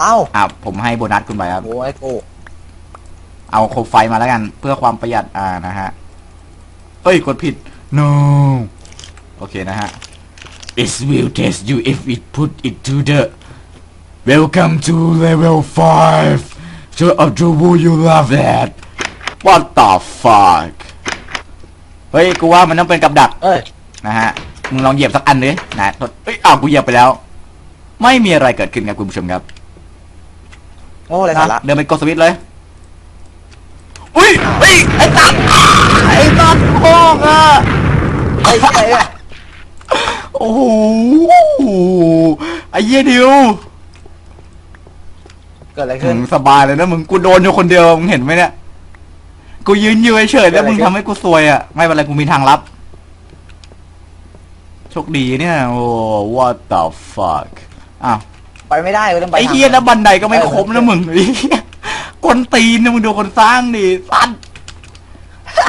เอ้าอะผมให้โบนัสคุณไปครับ โอ้ยกูเอาโคมไฟมาแล้วกัน เพื่อความประหยัดอ่านะฮะ เอ้ย กดผิด no โอเคนะฮะ it will test you if it put it to the welcome to level 5 so of the wood you love that what the fuck เฮ้ย กูว่ามันต้องเป็นกับดัก เอ้ยนะฮะ มึงลองเหยียบสักอันดินะเอ้ยอ้าวกูเหยียบไปแล้ว ไม่มีอะไรเกิดขึ้นครับคุณผู้ชมครับ โง่เลยสาระเดินไปกดสวิตช์เลย อุ้ยเฮ้ยไอ้ตัดไอ้ตัดพอกอะไอ้เหี้ยเนี่ยโอ้โหไอ้เหี้ยดิวเกิดอะไรมึขึ้นงสบายเลยนะมึงกูโดนอยู่คนเดียวมึงเห็นไหมเนี่ยกูยืนอยู่เฉยๆแล้วมึงทำให้กูซวยอะไม่เป็นไรกูมีทางลับโชคดีเนี่ยโอ้ what the fuck อ้าว ไปไม่ได้กูต้องไปไอ้เฮียทางแล้วบันไดก็ไม่ครบนะมึงไอ้เหี้ยคนตีนนะมึงดูคนสร้างดิสั้น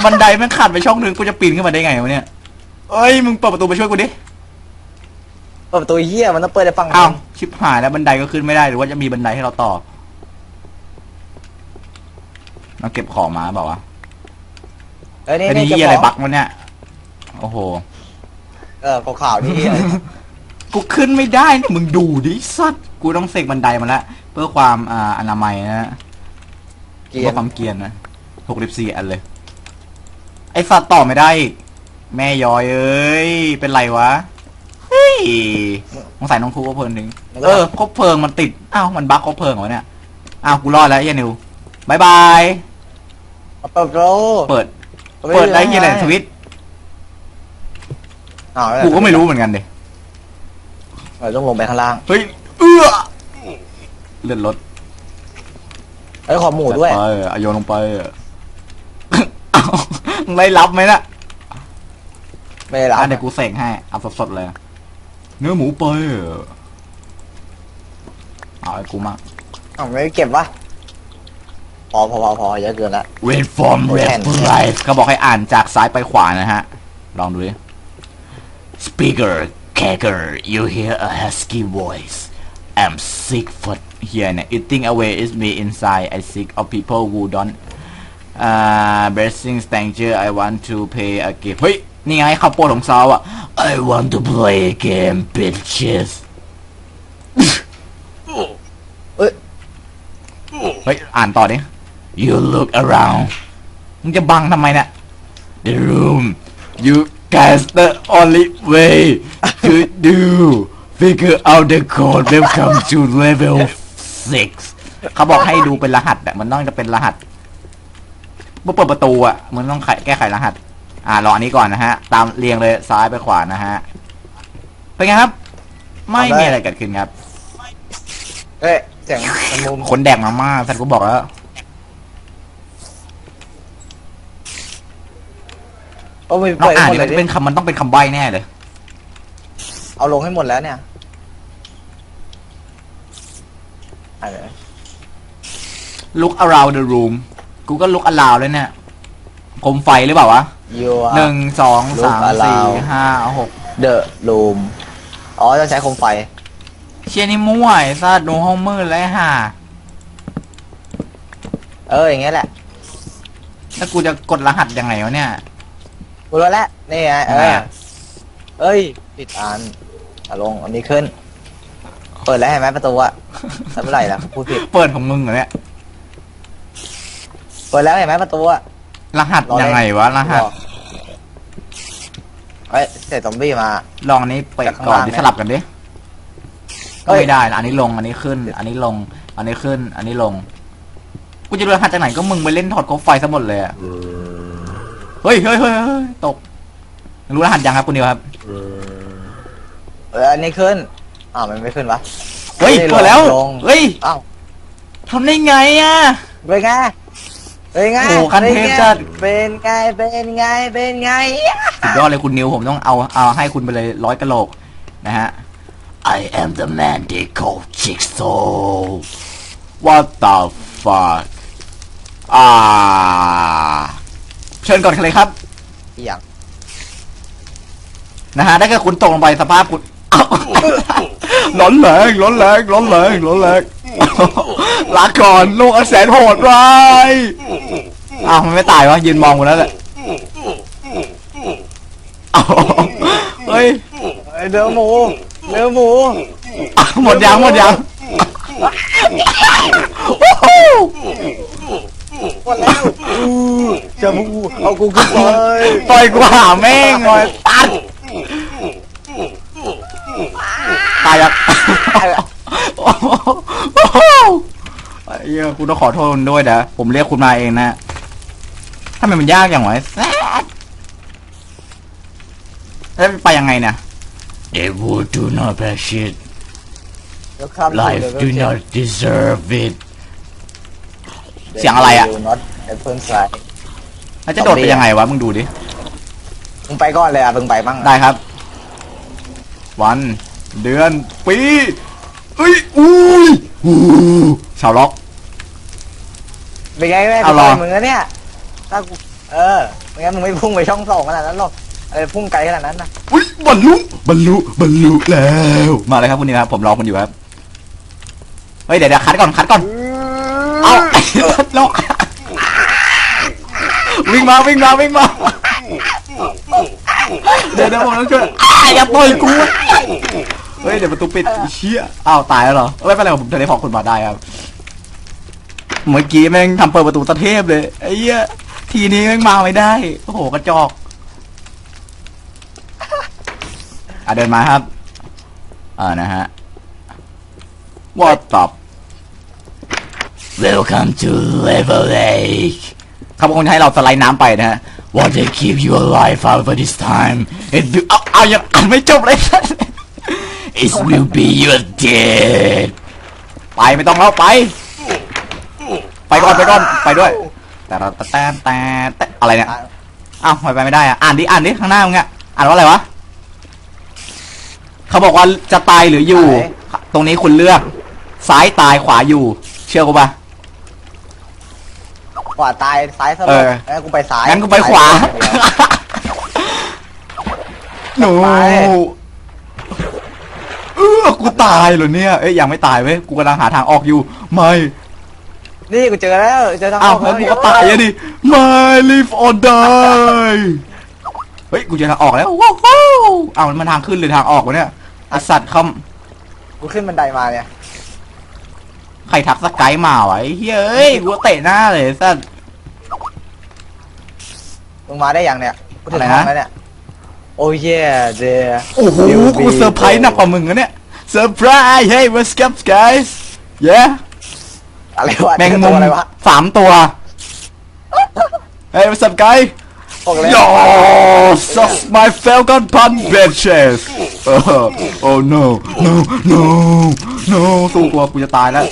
บันไดแม่งขาดไปช่องหนึ่งกูจะปีนขึ้นมาได้ไงวะเนี่ยเอ้ยมึงเปิดประตูไปช่วยกูดิเปิดประตูเหี้ยมันต้องเปิดได้ฟังอ้าวชิบหายแล้วบันไดก็ขึ้นไม่ได้หรือว่าจะมีบันไดให้เราต่อเราเก็บของมาเปล่าวะเอ้ยนี่ไอ้นี่นี่จะเฮียบอะไรอกบักมันเนี่ยโอ้โห เออขาวๆนี่อะไรกูขึ้นไม่ได้เนี่ยมึงดูดิสัตว์ กูต้องเสกบันไดมาแล้วเพื่อความอ่าอนามัยนะเกียเพื่อร์ความเกรียนนะหกสิบสี่อันเลย ไอสัตว์ต่อไม่ได้อีกแม่ยอยเอ้ย เป็นไรวะ เฮ้ยสงสัยน้องครูก็เพลิงถึงเออคบเพลิงมันติด อ้าว มันบั๊กคบเพลิงเหรอเนี่ย อ้าว กูรอดแล้วไอ้เหี้ยนิวบายบายเปิดประตูเปิด เปิดได้เหี้ยอะไรทวิตอ้าวกูก็ไม่รู้เหมือนกันเดยเออต้องลงไปข้างล่าง เฮ้ยเอื้อเลื่อนรถเอ้ยขอหมูด้วยไปเอาโยนลงไปเอ้ามึงได้รับไหมน่ะไม่ได้รับอะเดี๋ยวกูเสกให้เอาสดๆเลย เนื้อหมูไปเอาไอ้กูมา อ้าวไม่เก็บวะพอพอพอพอเยอะเกินละ Wait from โอ้ย left แผ่น to right เขาบอกให้อ่านจากซ้ายไปขวานะฮะ ลองดูดิ Speaker Caker you hear a husky voice I'm sick for here เนี่ย eating away is me inside I sick of people who don't uh blessing stranger I want to pay a gift เฮ้ย นี่ไงข้าวโพดของซาวอ่ะ I want to play a game bitches เอ้ย เฮ้ย อ่านต่อดิ You look around มึงจะบังทำไมเนี่ย The room you guys the only way to do Figure out the code welcome to level 6เขาบอกให้ดูเป็นรหัสอะมันต้องจะเป็นรหัสเมื่อเปิดประตูอะมันต้องไขแก้ไขรหัส อ่ารออันนี้ก่อนนะฮะ ตามเรียงเลยซ้ายไปขวานะฮะ เป็นไงครับ ไม่มีอะไรเกิดขึ้นครับ เอ้ยเสียงมันมุมคนแดกมาม่าท่านก็บอกแล้ว โอ้ไม่น้อเปิงดอ่านหมดิดเลยดิเป็นคำมันต้องเป็นคำใบ้แน่เลย เอาลงให้หมดแล้วเนี่ยอ่านเลย look around the room กูก็ look around เลยเนี่ยโคมไฟหรือเปล่าวะ you หนึ่ง are สองสาม look สี่ around ห้าหก the room อ๋อต้องใช้โคมไฟ เชียนี่มั่วไอ้ซาดูห้องมืดแล้วไอ้ห่าเอออย่างเงี้ยแหละแล้วกูจะกดรหัสยังไงวะเนี่ย กูรู้แล้วนี่ไงเอยังไงออะเอ้ยปิดอันอะลงอันนี้ขึ้น เปิดแล้วเห็นไหมประตูอะแต่เมื่อไหร่ล่ะพูดผิด เปิดของมึงเหรอเนี่ย เปิดแล้วเห็นไหมประตูอะ รหัสรอเล่นยังไงวะรหัสรอเอ้ยเสร็จซอมบี้มา ลองอันนี้เปิดจากข้างก่อนล่างที่เนี่ยสลับกันดิเอ้ย ไม่ได้นะอันนี้ลง อันนี้ขึ้น อันนี้ลง อันนี้ขึ้น อันนี้ลง กูจะดูรหัสจากไหนก็มึงไปเล่นถอดโคมไฟซะหมดเลยอะเฮ้ยเฮ้ยเฮ้ยเฮ้ยตก รู้รหัสยังครับคุณนิวครับ เอออันนี้ขึ้น อ้าวมันไม่ขึ้นวะเฮ้ยไม่ได้เปิดแล้วลงเฮ้ยอ้าวทำได้ไงอะเป็นไง เป็นไงโอ้ขั้นเทพจัด เป็นไง เป็นไง เป็นไง สุดยอดเลยคุณนิวผมต้องเอาเอาให้คุณไปเลยร้อยกะโหลกนะฮะ I am the man they call Jigsaw What the fuck อ่าเชิญก่อนเลยครับอีหยังนะฮะถ้าเกิดคุณตกลงไปสภาพคุณ ร้อนแรงร้อนแรงร้อนแรงร้อนแรง ลาก่อนลูกอันแสนโหดร้ายอ้าวมันไม่ตายวะยืนมองกูแล้วแหละอ้าวเฮ้ยเอ้ยเนื้อหมูเนื้อหมูอ้าวหมดยังหมดยังโอ้โหหมดแล้วอู้จะมูเอากูขึ้นไปปล่อยกูหาแม่งหน่อยตัดตายยังโอ้โหไอ้ เหี้ยคุณต้องขอโทษคุณด้วยนะผมเรียกคุณมาเองนะทำไมมันยากอย่างวะแซดแล้วไปยังไงเนี่ย They would do not appreciate เดี๋ยวข้าม life do not deserve it เสียงอะไรอะน็อตแอปเปิลไซด์แล้วจะโดดไปยังไงวะมึงดูดิ มึงไปก่อนเลยอะมึงไปบ้างได้ครับ วัน เดือน ปีเอ้ยอุ้ยอู้ชาวล็อก เป็นไงแม่เอากูเหรอไปมึงแล้วเนี่ยถ้ากูเออไม่งั้นมึงไม่พุ่งไปช่องสองขนาดนั้นหรอกอะไรพุ่งไกลขนาดนั้นนะอุ้ยบรรลุบรรลุบรรลุแล้ว มาเลยครับคุณนี่ครับผมรอคุณอยู่ครับเฮ้ยเดี๋ยวเดี๋ยวคัดก่อนคัดก่อนเอาไอ้สัตว์ล็อกวิ่งมาวิ่งมาวิ่งมาเดี๋ยวเดี๋ยวผมต้องช่วยอ้ายอย่าปล่อยกูเฮ้ยเดี๋ยวประตูปิดไอ้เชี่ยอ้าวตายแล้วเหรอไม่เป็นไรผมเทเลพอร์ตคุณมาได้ครับ เมื่อกี้แม่งทำเปิดประตูตะเทพเลยไอ้เหี้ยทีนี้แม่งมาไม่ได้ โอ้โหกระจอก อะเดินมาครับอ่านะฮะ What the Welcome to Level 8เขาบอกคนให้เราสไลด์น้ำไปนะฮะ What they keep you alive over this time It will เอาเอายังอ่านไม่จบเลย It will be your dead ไปไม่ต้องแล้วไป ไปก่อนไปก่อนไปด้วย แต่แต่แต่แต่แต่อะไรเนี่ยอ้าวทำไมไปไม่ได้อะอ่านดิอ่านดิข้างหน้ามึงอะอ่านว่าอะไรวะเขาบอกว่าจะตายหรืออยู่ ตรงนี้คุณเลือก ซ้ายตายขวาอยู่ เชื่อกูปะขวาตายซ้ายสลเอบองั้นกูไปซ้ายงั้นกูไปขวา หนูไปเออกูตายเหรอเนี่ย เอ้ยยังไม่ตายเว้ย กูกำลังหาทางออกอยู่ ไม่ นี่กูเจอแล้วเจอทางอ้าวออกแล้วกูนี่ก็ตายอะดิไม่ live or die เฮ้ยกูเจอทางออกแล้วว้าวอ้าวมันทางขึ้นหรือทางออกวะเนี่ยไอสัตว์คำกูขึ้นบันไดมาเนี่ยใครทักสกายมาวะไอ้เฮ้ยเอ้ยกูเตะหน้าเลยสัตว์ มึงมาได้ยังเนี่ยกูถึงอะไรห้องนะแล้วเนี่ยโอ้ยเย่เด โอ้โหกูเซอร์ไพรส์หนักกว่ามึงนะเนี่ย เซอร์ไพรส์ hey what's up guys yeah อะไรวะแมงมุตัวมอะไรวะสามตัว hey what's up guys บอกเลย yo sus my falcon punch bitches เออ oh no no no no สู้ตัวกูจะตายแล้ว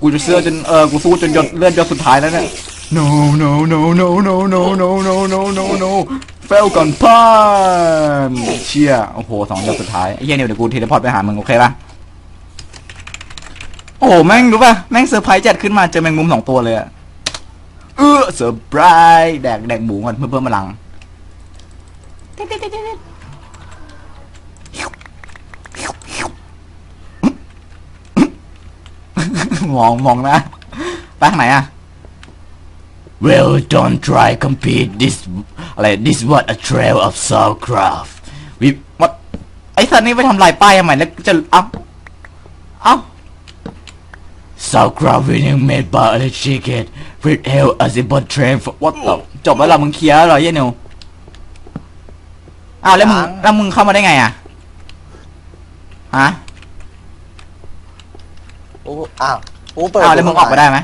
กูจะเสื้อจนเออกูสู้จนหยดเลือดหยดสุดท้ายแล้วเนี่ย no no no no no no no no no no no falcon punch เชี่ยโอ้โหสองหยดสุดท้ายไอ้เหี้ยเนี่ยเดี๋ยวกูเทเลพอร์ตไปหามึงโอเคปะ โอ้โหแม่งรู้ป่ะ แม่งเซอร์ไพรส์จัดขึ้นมาเจอแมงมุมสองตัวเลยอะเออเซอร์ไพรส์แดกแดกหมูก่อนเพื่อเพิ่มพลังมองมองนะไปทางไหนอะ Well don't try compete this อะไร this what a trail of Starcraft วิวัดไอสัตว์นี่ไปทำลายป้ายทำไมแล้วจะเอ้าเอ้า Starcraft winning made by a chicken with hell as a bot train for what the จบแล้วเหรอมึงเคลียร์แล้วเหรอเหี้ยนิวอ้าวแล้วมึงแล้วมึงเข้ามาได้ไงอะฮะกูอ้าวกูเปิดอ้าวแล้วมึงออกไปได้ไหม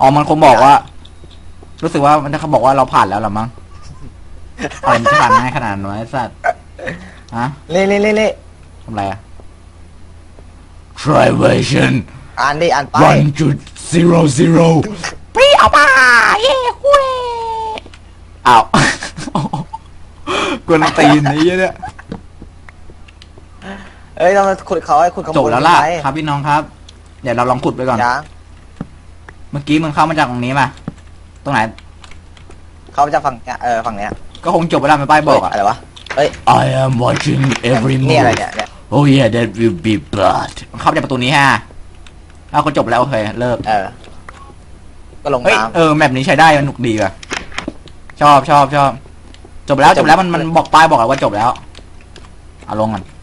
อ๋อมันคงบอกว่า รู้สึกว่ามันจะเขาบอกว่าเราผ่านแล้วหรอมั้งอะไรมันจะผ่านง่ายขนาดนั้นวะไอ้สัตว์ฮะเล่เล่เล่เล่ทำไรอะ Try version อ่านดิอ่านไป one จุด zero zero เปรี้ยวป่าเย้คุยอ้าวกวนตีนไอ้เหี้ยเนี่ยเอ้ยเรามาขุดเขาให้ขุดขโมยจบแล้วล่ะไปครับพี่น้องครับ เดี๋ยวเราลองขุดไปก่อน ยังเมื่อกี้มึงเข้ามาจากตรงนี้มาตรงไหน เขาจะฝั่งเนี้ยเออฝั่งเนี้ยก็คงจบไปแล้วไม่ป้ายบอกอะอะไรวะ I am watching every นี่อะไร move เนี่ยเนี่ย oh yeah that will be blood เข้าจากประตูนี้ฮะเอาก็จบแล้วโอเคเลิกเออ ก็ลงเฮ้ยน้เออแมปนี้ใช้ได้มันหนุกดีว่ะชอบชอบชอบจบแล้วจบแล้วมันมันบอกป้ายบอกแล้วว่าจบแล้วเอาลงก่อนำ